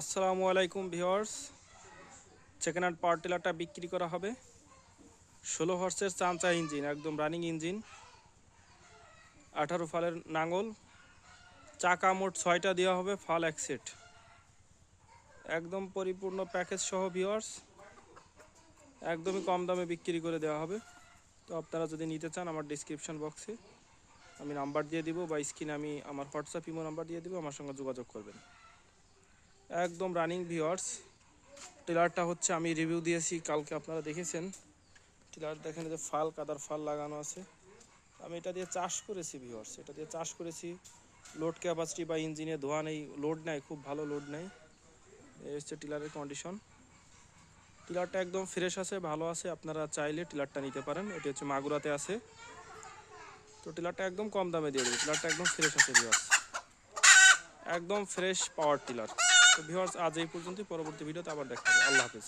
আসসালামু আলাইকুম viewers second hand power টিলারটা বিক্রি করা হবে। ষোলো হর্সের চামচা ইঞ্জিন একদম রানিং ইঞ্জিন আঠারো ফালের নাঙল চাকা মোট ছয়টা দেওয়া হবে, ফাল এক সেট একদম পরিপূর্ণ প্যাকেজ সহ ভিওয়ার্স একদমই কম দামে বিক্রি করে দেওয়া হবে। তো আপনারা যদি নিতে চান, আমার ডিসক্রিপশন বক্সে আমি নাম্বার দিয়ে দিব বা স্ক্রিনে আমি আমার হোয়াটসঅ্যাপ ইমো নাম্বার দিয়ে দিব, আমার সঙ্গে যোগাযোগ করবেন। একদম রানিং ভিওয়ার্স টিলারটা হচ্ছে আমি রিভিউ দিয়েছি, কালকে আপনারা দেখেছেন। টিলার দেখেন যে ফাল, কাদার ফাল লাগানো আছে। আমি এটা দিয়ে চাষ করেছি ভিওয়ার্স এটা দিয়ে চাষ করেছি। লোড ক্যাপাসিটি বা ইঞ্জিনে ধোয়া নেই লোড নেই, খুব ভালো লোড নেই। এই হচ্ছে টিলারের কন্ডিশন টিলারটা একদম ফ্রেশ আছে, ভালো আছে, আপনারা চাইলে টিলারটা নিতে পারেন। এটি হচ্ছে মাগুরাতে আছে। তো টিলারটা একদম কম দামে দিয়ে দেবে টিলারটা একদম ফ্রেশ আছে ভিওয়ার্স একদম ফ্রেশ পাওয়ার টিলার তো ভিউয়ার্স আজ এই পর্যন্তই। পরবর্তী ভিডিওতে আবার দেখা হবে। আল্লাহ হাফেজ।